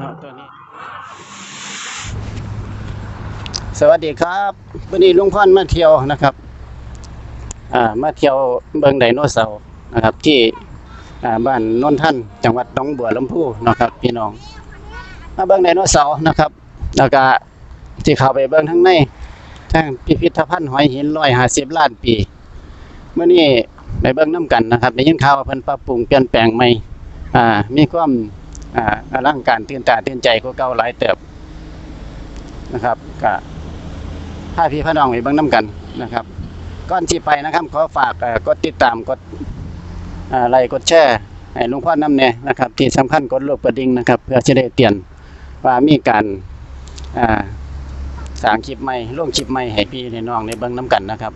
เนาะตัวนี้ สวัสดีครับวันนี้ลุงพ่อนมาเที่ยวนะครับอ่ามาเที่ยวเบิงไดโนเสาร์นะครับ ที่อ่าบ้านโนนท่านจังหวัดหนองบัวลำพูนะครับ พี่น้อง มาเบิงไดโนเสาร์นะครับ แล้วก็ที่เข้าไปเบิงทั้งในทั้งพิพิธภัณฑ์หอยหินร้อยห้าสิบล้านปีเมื่อนี้ไปเบิงน้กันนะครับได้ยินข่าวว่าเพิ่นปรับปรุงเปลี่ยนแปลงใหม่อ่ามีความ อ่าอลังการตื่นตาตื่นใจกว่าเก่าหลายเติบนะครับก็พาพี่พี่น้องไปเบิ่งน้กันนะครับก่อนที่ไปนะครับขอฝากกดติดตามกดอ่าไลค์กดแชร์ให้ลุงพ่อน้ำแน่นะครับ ที่สำคัญกดรูปกระดิ่งนะครับ เพื่อจะได้เตือนว่ามีการอ่าสางคลิปใหม่ลงคลิปใหม่ให้พี่ให้น้องได้เบิ่งน้กันนะครับ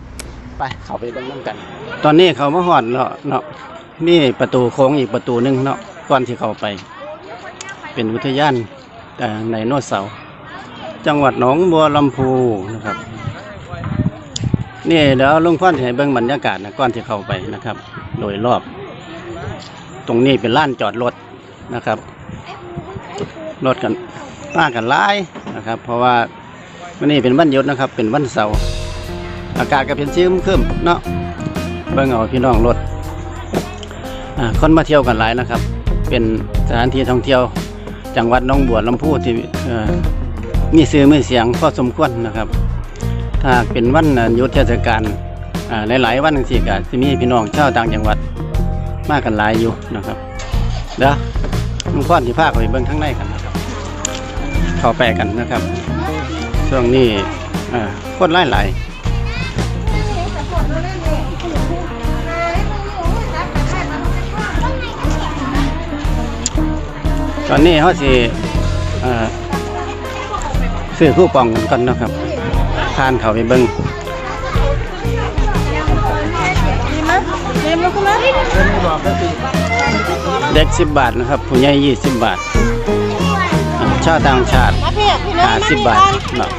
ไปเข้าไปเบิ่งน้กัน ตอนนี้เขามาฮอดเนาะเนาะมีประตูโค้งอีกประตูหนึงเนาะก่อนที่เขาไป เป็นอุทยานในโนเสาจังหวัดหนองบัวลำพูนะครับ นี่เดี๋ยวลุงพ่อนให้เบิ่งบรรยากาศนะก่อนที่เข้าไปนะครับ โดยรอบ ตรงนี้เป็นลานจอดรถนะครับรถกันป้ากันหลายนะครับ เพราะว่าวันนี้เป็นวันหยุดนะครับ เป็นวันเสาร์อากาศก็เป็นชื้มขึ้นเนาะเบิ่งเอาพี่น้องรถอ่าคนมาเที่ยวกันหลายนะครับ เป็นสถานที่ท่องเที่ยว จังหวัดน้องบัวลำพูที่มีซื้อมีเสียงพอสมควรนะครับ ถ้าเป็นวันหยุดเทศกาลหลายๆวันจังซี่ก็สิมีพี่น้องชาวต่างจังหวัดมากันหลายอยู่นะครับเด้อลุงพ่อที่พาเขาไปเบิ่งข้างในกันนะครับ เข้าไปกันนะครับ ช่วงนี้คนหลายหลาย ตอนนี้เขาสิอ่าซื้อคู่ปองกันก่อนนะครับทานเขาไปเบิ่งเด็กสิบบาทนะครับ ผู้ใหญ่ยี่สิบบาทอ่าชาวต่างชาติมาเพียพี่น้องห้าสิบบาทเนาะ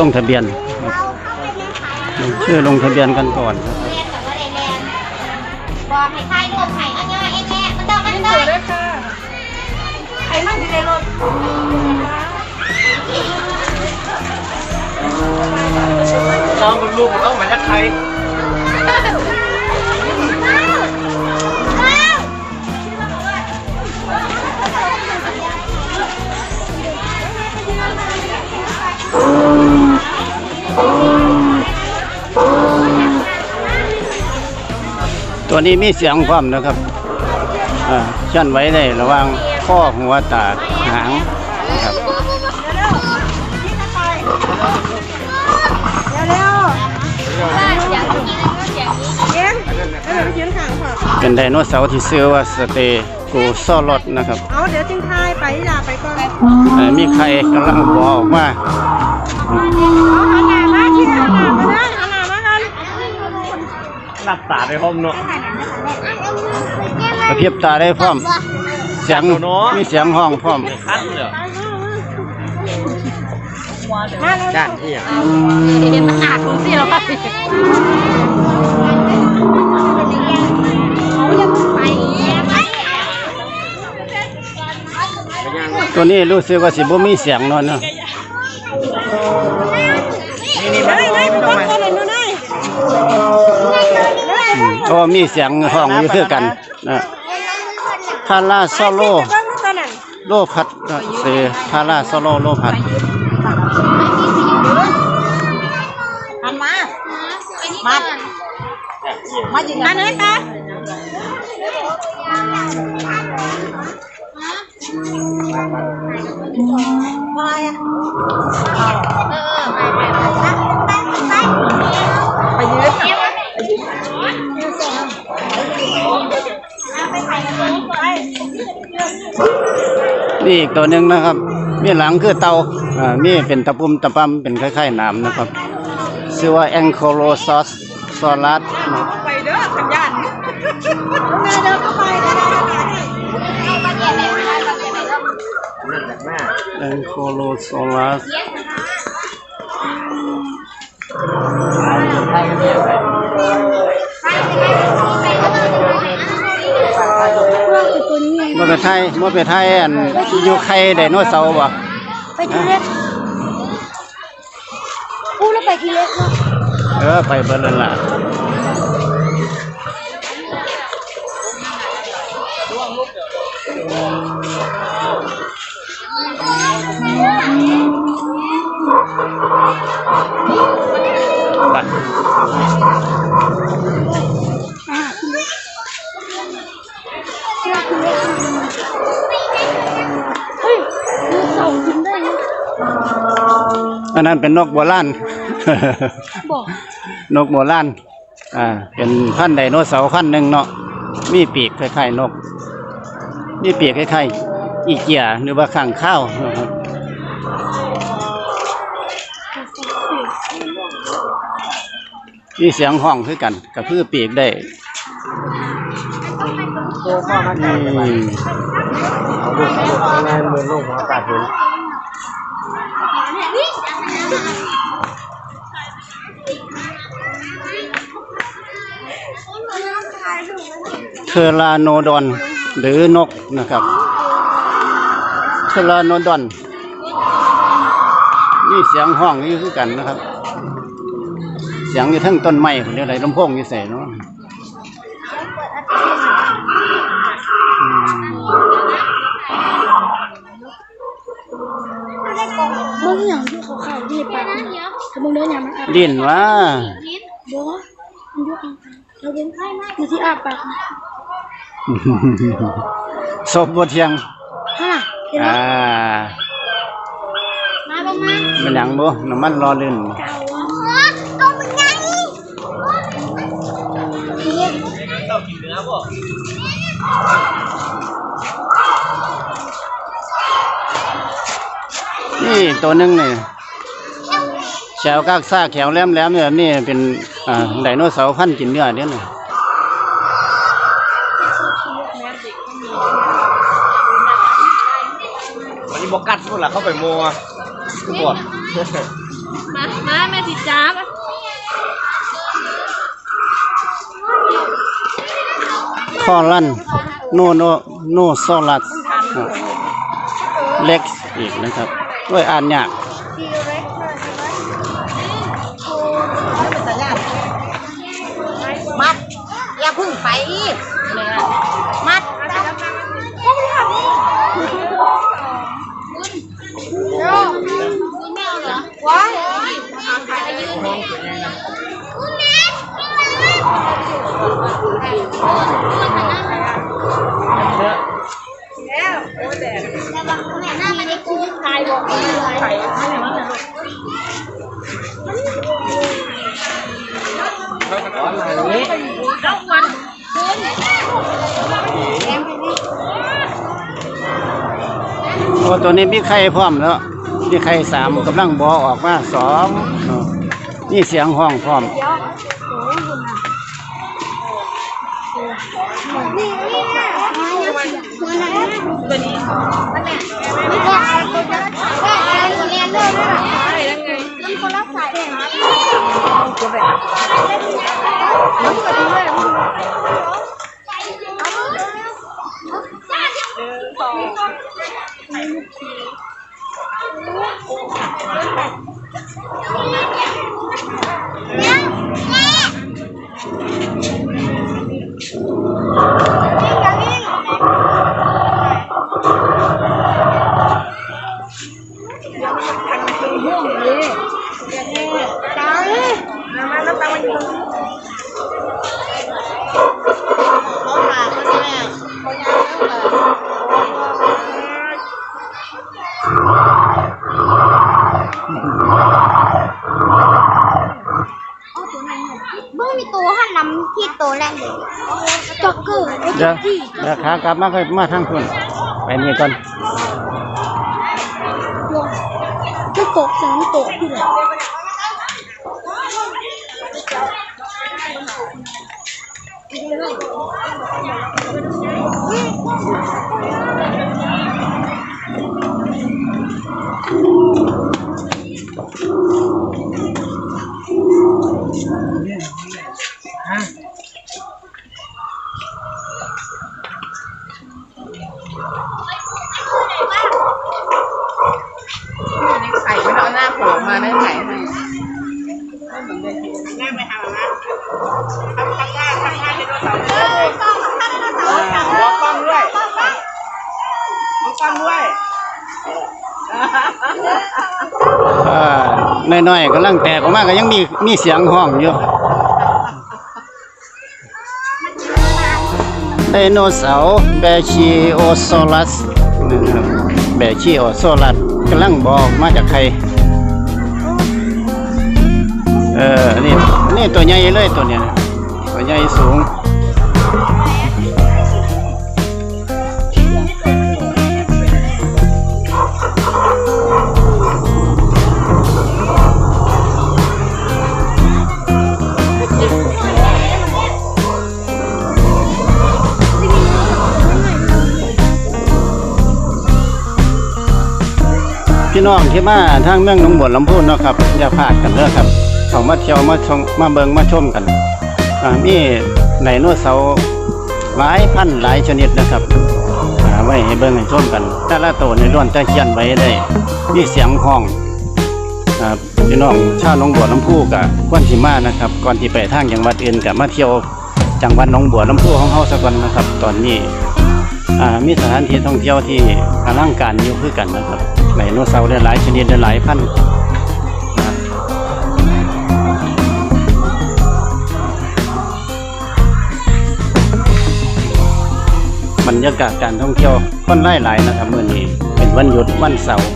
ลงทะเบียนลงชื่อลงทะเบียนกันก่อนครับเรียนกับว่าอะไรแรงบอกให้ทายรวมไข่อันนี้เองแม่มันต้องมันต้องด้วยค่ะใครมั่งที่ในรถน้องคุณลูกผมต้องมาจากใคร ตัวนี้มีเสียงพร้อมนะครับอ่าชั่นไว้ได้ระหว่างข้อหัวตาหางนะครับเร็วๆเย็นเออไปยืนข้างค่ะเป็นไดโนเสาร์ที่ชื่อว่าสเตกูซอรอดนะครับ เอาเดี๋ยวจึงทายไปอย่าไปก่อนเอ่อมีใครกำลังบอกออกมาเอาหันหน้ามาที่หันหน้ามานะหันหน้ามากัน หลับตาในห้องเนาะกระพริบตาได้พร้อม เสียงมีเสียงห้องพร้อมคันเลยมาเลยด้านที่อย่างเดี๋ยวมันอาดดูสิเราไปตัวนี้รู้สึกว่าสิบ่มีเสียงเนอนเนาะนี่นี่มาเฮ้ยเฮ้ยไปก่อน ก่อนหน่อยหน่อยอืมเพราะว่ามีเสียงห้องอยู่คือกันนะพาราโซโลโลพัดเอ่อเสพาราโซโลโลพัดหันมามัดมาจิกันให้ค่ะอะไรอะไปยืด นี่อีกตัวหนึ่งนะครับ มีหลังคือเตาอ่านี่เป็นตะปุ่มตะปั๊มเป็นคล้ายๆน้ำนะครับชื่อว่าแองโคโลซอสซอลัสไปเด้อขันยันแม่เด้อเข้าไปก็ได้นั่นจากหน้าแองโคโลซอลัส ไปไทยบ่ไปไทยอันอยู่ไข่ไดโนเสาร์บ่ไปทีเล็กอู้แล้วไปทีเล็กเนาะเออไปเบิดนั่นล่ะไป อันนั้นเป็นนกโบราณบอกนกโบราณอ่า เป็นพันธุ์ไดโนเสาร์พันธุ์หนึ่งเนาะ มีปีกคล้ายๆนก มีปีกคล้ายๆอีเกียหรือว่าข้างข้าวนะครับมีเสียงห้องคือกันกับพือปีกได้โตพ่อมาอืไกลไปมเอาลูกเอาลูกยังไงมือลูกหัวอากาศเห็น เทอราโนดอนหรือนกนะครับเทอราโนดอนมีเสียงห้องนี่คือกันนะครับ เสียงอยู่ทั้งต้นไม้คนเดียวไรลำโพงอยู่ใส่เนาะอืมมึงอย่าง ที่เขาขายดีปะถ้ามึงเดินอย่างมันอาบดิ้นว่าบัวมันยุกเราเป็นไข้มากมันที่อาบปากนะศพบทเทียงฮะเห็นไหมอ่ามาลงมาเป็นหยังบ่น้ำมันรอลื่นเก่าอะนี่ตัวนึงนี่ แขวกากซ่าแขวแหลมแหลมๆเนี่ยนี่เป็นอ่าไดโนเสาร์พันธุ์กินเนื้อเนี่ยนะวันนี้บอกกัดพูดละเข้าไปมัวทุกบทมามาแม่ติดจ้าบคอลันโนโนโนโซลัสอ่าเล็กอีกนะครับด้วยอ่านยาก มัดอย่าพึ่งไปมัด ตัวนี้มีไข่พร้อมแล้วมีไข่สามกำลังบอออกมาสองนี่เสียงห้องพร้อม เมื่อมีตัวหันน้ำที่ตัวแรกเลยจ็อกเกอร์ไอ้เดี๋ยวเดี๋ยวขากลับมาค่อยมาทางคุณไปนี่ก่อนจะตกสามตกที่ไหน ไข่ไม่เอาหน้าโผล่มาได้ไข่ให้ มองกล้องด้วยมองกล้องด้วยน้อยๆกำลังแตกออกมาก็ยังมีมีเสียงห้องอยู่ไดโนเสาร์แบชิโอโซลัสนะครับแบชิโอโซลัสกำลังบอกมาจากใครเออ นี่ นี่ตัวใหญ่เลยตัวเนี้ย ใหญ่สูงพี่น้องที่มาทางเมืองหนองบัวลำพูนเนาะครับอย่าพลาดกันเด้อครับเขามาเที่ยวมาชมมาเบิงมาชมกัน มีไดโนเสาร์หลายพันหลายชนิดนะครับไว้ให้เบิงให้ชมกัน แต่ละตัวในล้วนจะเขียนไว้ได้ มีเสียงห้องพี่น้องชาวหนองบัวลำพูกับควนที่มานะครับ ก่อนที่ไปทางจังหวัดอื่นกับมาเที่ยวจังหวัดหนองบัวลำพูของเฮาสักวันนะครับ ตอนนี้มีสถานที่ท่องเที่ยวที่อลังการอยู่คือกันนะครับไดโนเสาร์ได้หลายชนิดได้หลายพัน รรยากาศการท่องเที่ยวค่อนไล่หลายนะครับเมื่อนี้เป็นวันหยุดวันเสาร์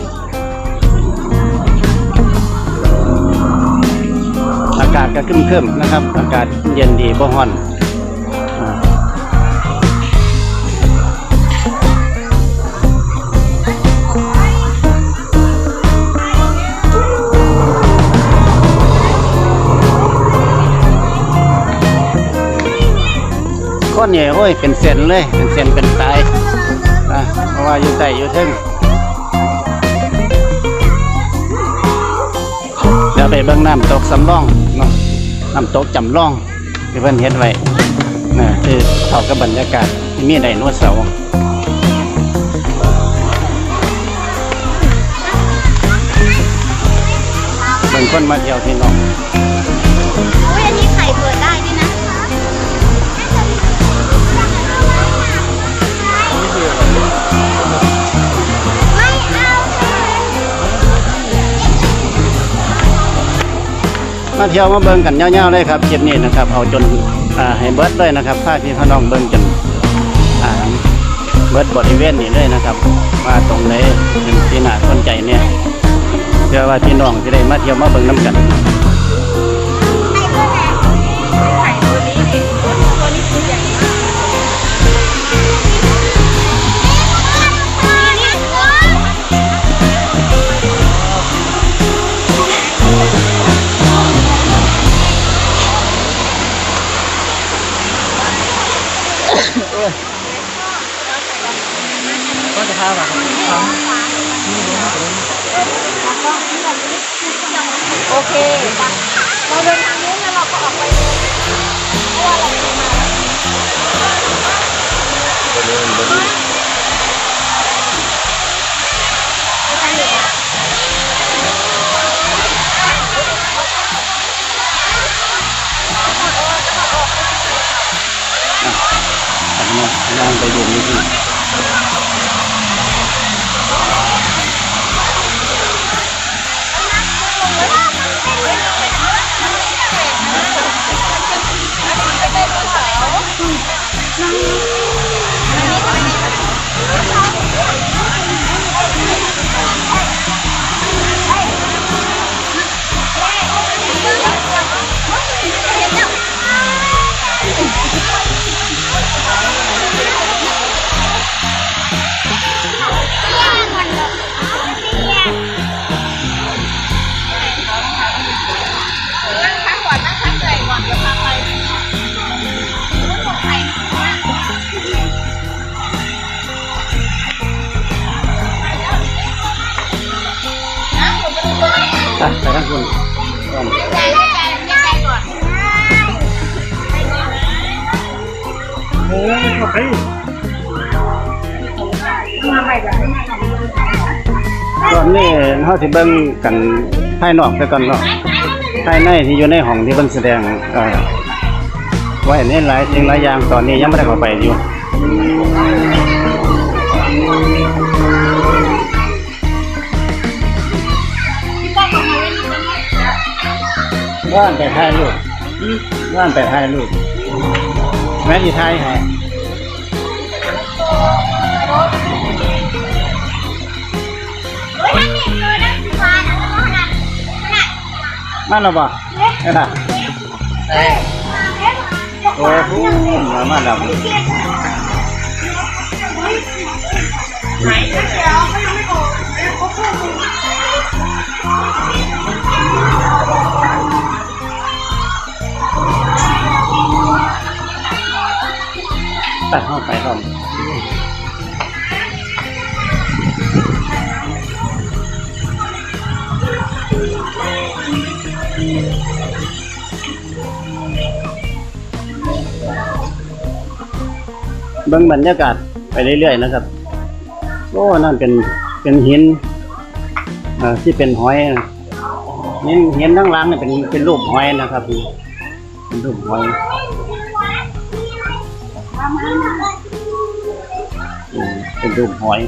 อากาศก็ครึมๆนะครับ อากาศเย็นดีบ่ฮ้อน คนเนี่ยโอ้ยเป็นเส้นเลย เป็นเส้นเป็นสายอะเพราะว่าอยู่ใต้อยู่เทึงเดี๋ยวไปเบิ่งน้ำตกสำรองเนาะน้ำตกจำลองที่เพิ่นเฮ็ดไว้นะคือเข้ากับบรรยากาศที่มีไดโนเสาร์เบิ่งคนมาเที่ยวที่น้อง มาเที่ยวมาเบิ่งกันยาๆเลยครับคลิปนี้นะครับ เอาจนาให้เบิดเลยนะครับพาที่พน้องเบิ่งจนเบิดบริเวณนี้เลยนะครับ มาตรงไหนเป็นที่น่าสนใจเนี่ยเชื่อว่าพี่น้องจะได้มาเที่ยวมาเบิ่งน้ำกัน โอเคเราเดินทางนู้นแล้วเราก็ออกไปเพราะว่าเราจะมาย่างไปดูนี่ที่ Yeah. าสิเบิ่งกันภายนอกไปก่อนเนาะภายในที่อยู่ในห้องที่เพิ่นแสดงเอ่อไว้ในหลายสิ่งหลายอย่างตอนนี้ยังไม่ได้เข้าไปอยู่ว่านไปถ่ายรูปว่านไปถ่ายรูปแม่ที่ถ่ายให้ มาแล้วบ่นั่นน่ะโอ้โหมามาแล้วตัดเข้าไปก่อน เบิ่งบรรยากาศไปเรื่อยๆนะครับโอ้นั่นเป็นเป็นหินที่เป็นหอยนะหินหินทั้งหล่างเนี่ยเป็นเป็นรูปหอยนะครับเป็นรูปหอยเป็นรูปหอย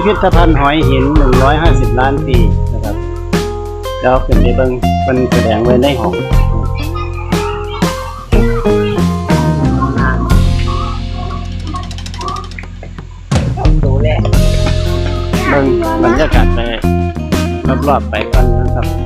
พิพิธภัณฑ์หอยหิน 150 ล้านปีนะครับแล้วเป็นในเบิงเป็นแสดงไว้ในห้องดูแลเบิงบรรยากาศไปรอบๆไปกันนะครับ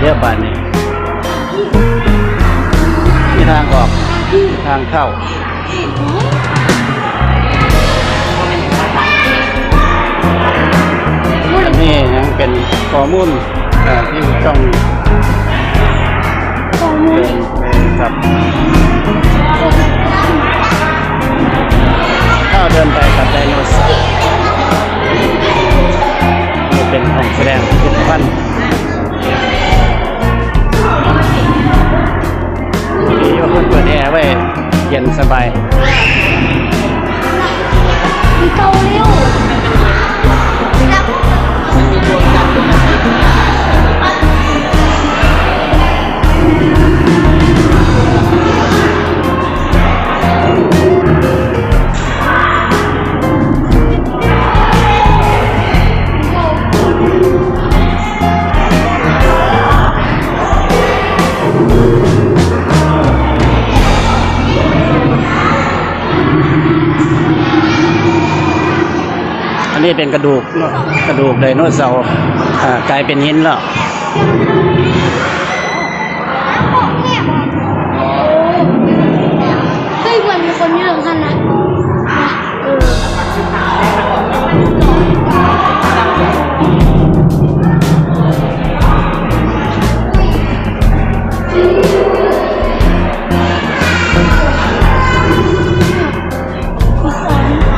เย็นดีเด้อบ้านนี้มีทางออกทางเข้านี่ยังเป็นข้อมูลที่ต้องเดินไปกับถ้าเดินไปกับไดโนเสาร์เป็นห้องแสดงพิพิธภัณฑ์ ดีว่าเปิดแอร์ไว้เย็นสบายมีเกาเร็วมีดวง นนี้เป็นกระดูกเนอะกระดูกไดโนเสาร์อ่ากลายเป็นหินแล้วเฮ้ยวันมีคนนี่สำคัญนะเออ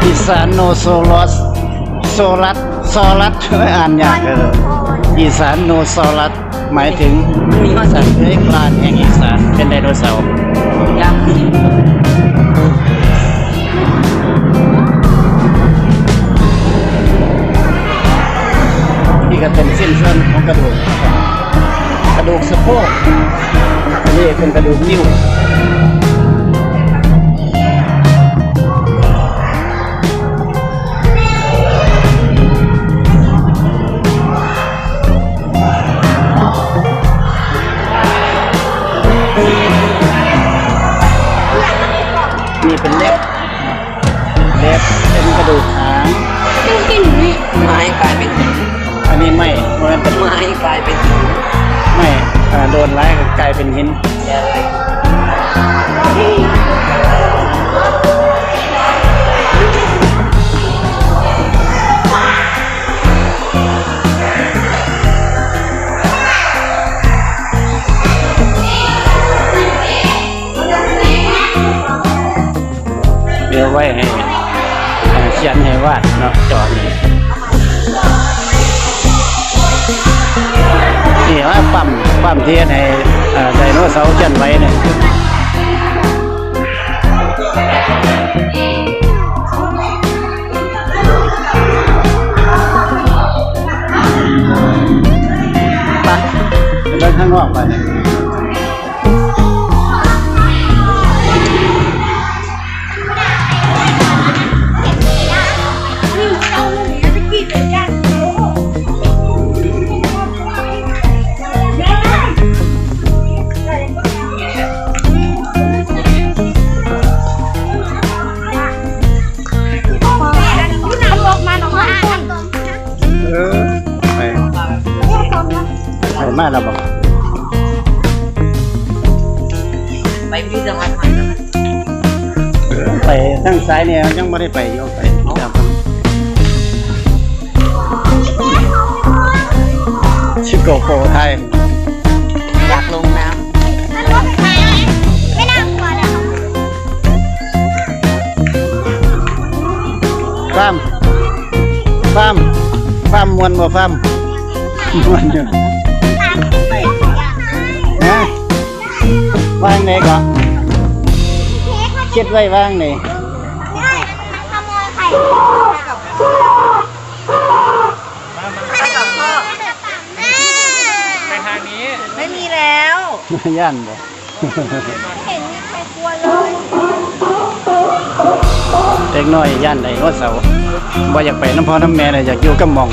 อีสานโนโซลอส โซลัสซอลัสอ่านยากเอออีสานโนโซลัสหมายถึงสัตว์เลื้อยคลานแห่งอีสานเป็นไดโนเสาร์นี่ก็เป็นสิ้นส่วนของกระดูก กระดูกสะโพกอันนี้เป็นกระดูกนิ้ว เล็บเป็นกระดูกหางต้องกินนี่ไม้กลายเป็นหินอันนี้ไม่มันเป็นไม้กลายเป็นหินไม่อ่าโดนไล่ก็กลายเป็นหินแย่เลยเที่ให้อ่าไดโนเสาร์เขียนไว้เนี่ยไปไปเดินข้างนอกไปเนี่ย ไม่ได้ไปโยไปครับชิโกโปไทยอยากลงน้มันรถไฟไม่น่ากลัวเลยฟาร์มฟาร์มฟาร์มมวนบ่ฟาร์มมวนอยู่นะว่างไหนก่อนคิดไว้ว่างไหนข โมยไข่ำไปกับพ่อไปทางนี้ไม่มีแล้ว ย่านบ่เห็นมีใครกลัวเลยเด็กน้อยย่านไดโนเสาร์บ่อยากไปน้ำพ่อน้ำแม่เลยอยากอยู่กับหม่อง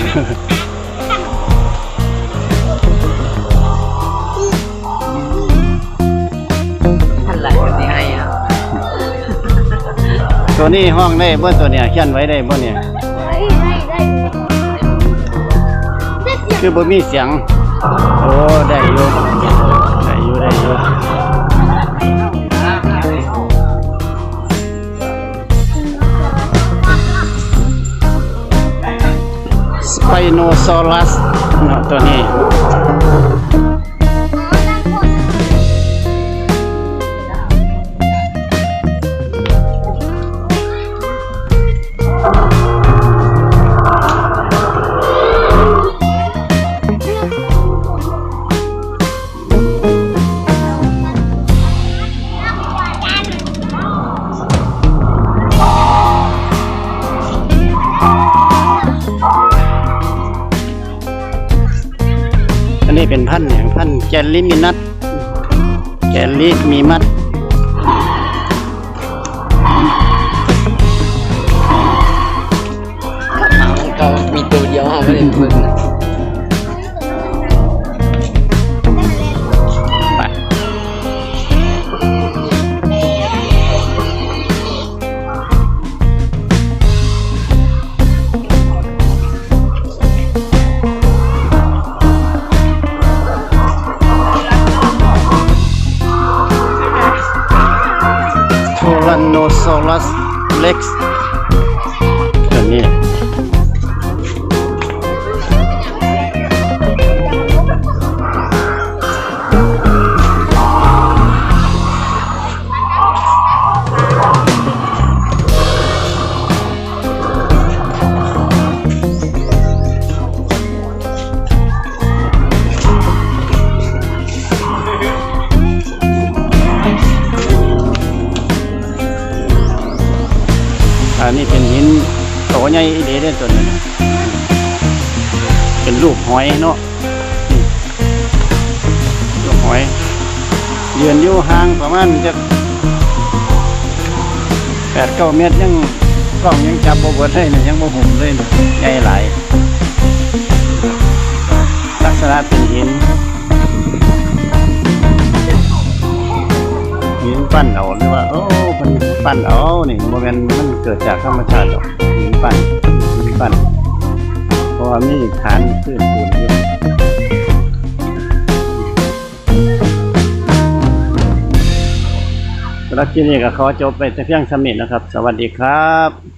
ตัวนี้ห้องได้เบ่ตัวเนี่ยเขียนไว้ได้บ่เนี่ยได้ได้ได้คือบ่มีเสียง โอ้ได้อยู่ได้อยู่ได้อยู่สไปโนซอรัสเนาะตัวนี้ แกลลิมีนัด แกลลิมีมัดมันก็มีตัวเดียวเอาไม่ได้พิ่งนะ ญ่อีเดได้ตัวนั้นเป็นรูปหอยเนาะรูปหอยยืนอยู่ห่างประมาณจะแปดเก้าเมตรยังกล้องยังจับบ่เบิดเลยเนี่ยยังบ่หุ่มเลยเนี่ยใหญ่หลายลักษณะเป็นหินหินปั้นเอาหรือว่าโอ้มันปั้นเอานี่โมเมนต์มันเกิดจากธรรมชาติหรอก ปั้นปั้นเพราะว่ามีฐานขึ้นปูนอยู่สำหรับที่นี่ก็ขอจบไปแต่เพียงสำนิตนะครับ สวัสดีครับ